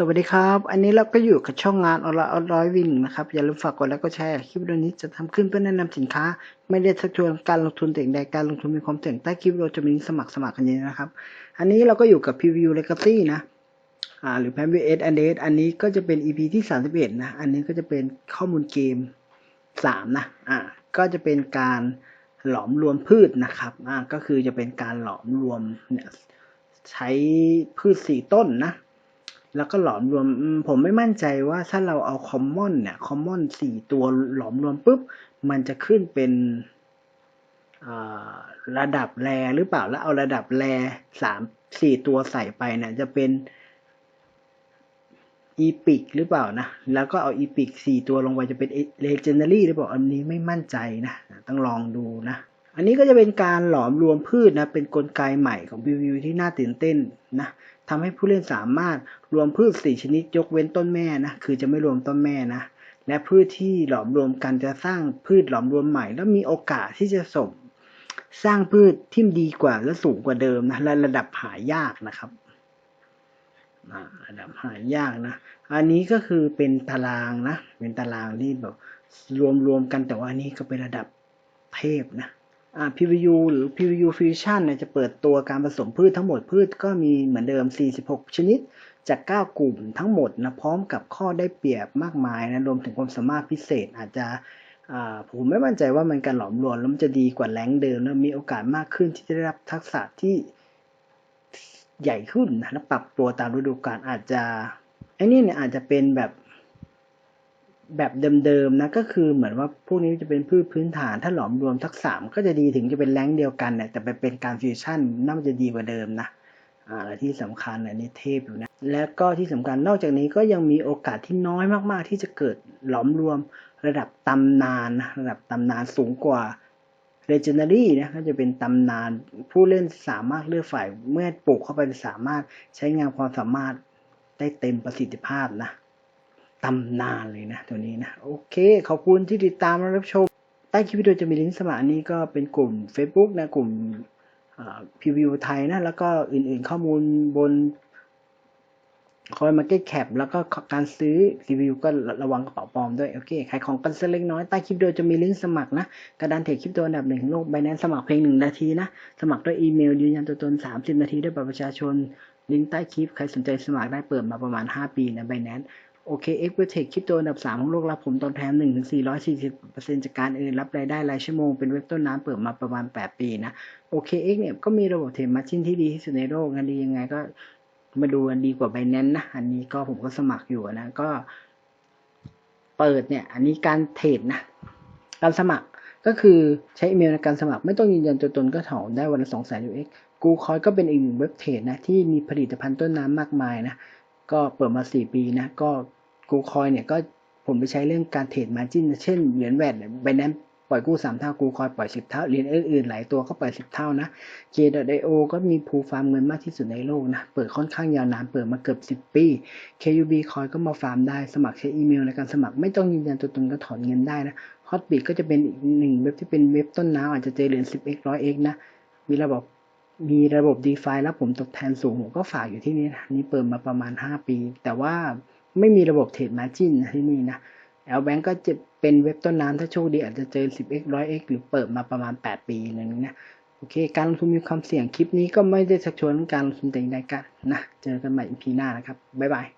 สวัสดีครับ อันนี้เราก็อยู่กับช่องงานออนไลน์ออนไลน์วิ่งนะครับ อย่าลืมฝากกดไลค์กดแชร์ คลิปวิดีโอนี้จะทำขึ้นเพื่อแนะนำสินค้า ไม่ได้ชักชวนการลงทุนแต่งใดการลงทุนมีความเสี่ยงใต้คลิปวิดีโอจะมีลิงก์สมัครสมัครกันเยอะนะครับ อันนี้เราก็อยู่กับ Preview Legacy นะอ่าหรือ p a m v s and d อันนี้ก็จะเป็น EP ที่ 31 นะ อันนี้ก็จะเป็นข้อมูลเกม 3 นะ อ่า ก็จะเป็นการหลอมรวมพืชนะครับ อ่า ก็คือจะเป็นการหลอมรวมเนี่ยใช้พืชสี่ต้นนะ แล้วก็หลอมรวมผมไม่มั่นใจว่าถ้าเราเอาคอมมอนเนี่ยคอมมอนสี่ตัวหลอมรวมปุ๊บ มันจะขึ้นเป็นระดับแรหรือเปล่าแล้วเอาระดับแรสามสี่ตัวใส่ไปเนี่ยจะเป็นอีพิกหรือเปล่านะ แล้วก็เอาอีพิกสี่ตัวลงไปจะเป็นเลเจนดารี่หรือเปล่าอันนี้ไม่มั่นใจนะ ต้องลองดูนะ อันนี้ก็จะเป็นการหลอมรวมพืชนะ เป็นนกลไกใหม่ของ PVU ที่น่าตื่นเต้นนะทำให้ผู้เล่นสามารถรวมพืชสี่ชนิดยกเว้นต้นแม่นะ คือจะไม่รวมต้นแม่นะ และพืชที่หลอมรวมกันจะสร้างพืชหลอมรวมใหม่ แล้วมีโอกาสที่จะส่งสร้างพืชที่ดีกว่าและสูงกว่าเดิมนะและระดับหายากนะครับระดับหายากนะ อันนี้ก็คือเป็นตารางนะ เป็นตารางที่แบบรวมรวมกันแต่ว่าอันนี้ก็เป็นระดับเทพนะ PVU หรือ PVU Fusion เนี่ยจะเปิดตัวการผสมพืชทั้งหมดพืชก็มีเหมือนเดิม 46 ชนิด จาก 9 กลุ่มทั้งหมดนะพร้อมกับข้อได้เปรียบมากมายนะรวมถึงความสามารถพิเศษอาจจะผมไม่มั่นใจว่ามันการหลอมรวมแล้วมันจะดีกว่าแรงเดิมแล้วมีโอกาสมากขึ้นที่จะได้รับทักษะที่ใหญ่ขึ้นนะและปรับตัวตามฤดูกาลอาจจะไอ้นี่เนี่ยอาจจะเป็นแบบ แบบเดิมๆนะก็คือเหมือนว่าพวกนี้จะเป็นพืชพื้นฐานถ้าหลอมรวมทักษะมันก็จะดีถึงจะเป็นแรงเดียวกันเนี่ยแต่ไปเป็นการฟิวชั่นน่าจะดีกว่าเดิมนะอ่าและที่สำคัญอันนี้เทพอยู่นะและก็ที่สำคัญนอกจากนี้ก็ยังมีโอกาสที่น้อยมากๆ ที่จะเกิดหลอมรวมระดับตำนานนะระดับตำนานสูงกว่า Legendary นะก็จะเป็นตำนานผู้เล่นสามารถเลือกฝ่ายเมื่อปลูกเข้าไปสามารถใช้งานความสามารถได้เต็มประสิทธิภาพนะ ตำนานเลยนะตัวนี้นะโอเค ขอบคุณที่ติดตามและรับชม ใต้คลิปวิดีโอจะมีลิงก์สมัครนี้ก็เป็นกลุ่ม Facebook นะกลุ่มพรีวิวไทยนะแล้วก็อื่นๆข้อมูลบนคอยมาเก็ตแคปแล้วก็การซื้อรีวิวก็ระวังกระเป๋าปลอมด้วย โอเคขายของกันสักเล็กน้อย ใต้คลิปวิดีโอจะมีลิงก์สมัครนะ กระดานเทรดคลิปตัวอันดับหนึ่งของโลกใบนั้นสมัครเพียงหนึ่งนาทีนะ สมัครด้วยอีเมลยืนยันตัวตน 30 นาทีด้วยบัตรประชาชน ลิงก์ใต้คลิป ใครสนใจสมัครได้เปิดมาประมาณ 5 ปีนะใบนั้น โอเคเอ็กเวอร์เทคคริปโตอันดับ 3 ของโลกรับผมตอนแทน1ถึง440%จากการเอื่นรับรายได้รายชั่วโมงเป็นเว็บต้นน้ำเปิดมาประมาณ 8 ปีนะโอเคเอ็กเนี่ยก็มีระบบเทรดมาร์จิ้นที่ดีที่สุดในโลกนดียังไงก็มาดูกันดีกว่าไบแนนนะ อันนี้ก็ผมก็สมัครอยู่นะ ก็เปิดเนี่ย อันนี้การเทรดนะ การสมัครก็คือใช้อีเมลในการสมัครไม่ต้องยืนยันตัวตนก็ถอนได้วันละ2 0 0 0 0 0 UX กูคอยก็เป็นอีกหนึ่งเว็บเทรดนะ ที่มีผลิตภัณฑ์ต้นน้ำมากมายนะ ก็เปิดมา 4 ปีนะ ก็ กูคอยเนี่ยก็ผมไปใช้เรื่องการเทรดมาจิ้นเช่นเหรียญแวดไบแนนปล่อยกู้สามเท่า กูคอยปล่อยสิบเท่าเหรียญอื่นๆหลายตัวก็ปล่อยสิบเท่านะ J.io ก็มีภูฟาร์มเงินมากที่สุดในโลกนะ เปิดค่อนข้างยาวนานเปิดมาเกือบสิบปี KUB คอยก็มาฟาร์มได้ สมัครใช้อีเมลในการสมัครไม่ต้องยืนยันตัวตนก็ถอนเงินได้นะ Hotbit ก็จะเป็นอีกหนึ่งเว็บที่เป็นเว็บต้นน้ำอาจจะเจอเหรียญ 10x 100x นะ มีระบบมีระบบ DeFi แล้วผมตอบแทนสูงผมก็ฝากอยู่ที่นี่นะนี่เปิดมาประมาณ 5 ปี แต่ว่า ไม่มีระบบเทรดมาจินนที่นี่นะแอลแบงก็จะเป็นเว็บต้นน้ำถ้าโชคดีอาจจะเจอ 10x 100x หรือเปิดมาประมาณ 8 ปีนึงนะโอเค การลงทุนมีความเสี่ยงคลิปนี้ก็ไม่ได้ชักชวนการลงทุนแต่อย่างใดกันนะ เจอกันใหม่ EP หน้านะครับ บ๊ายบาย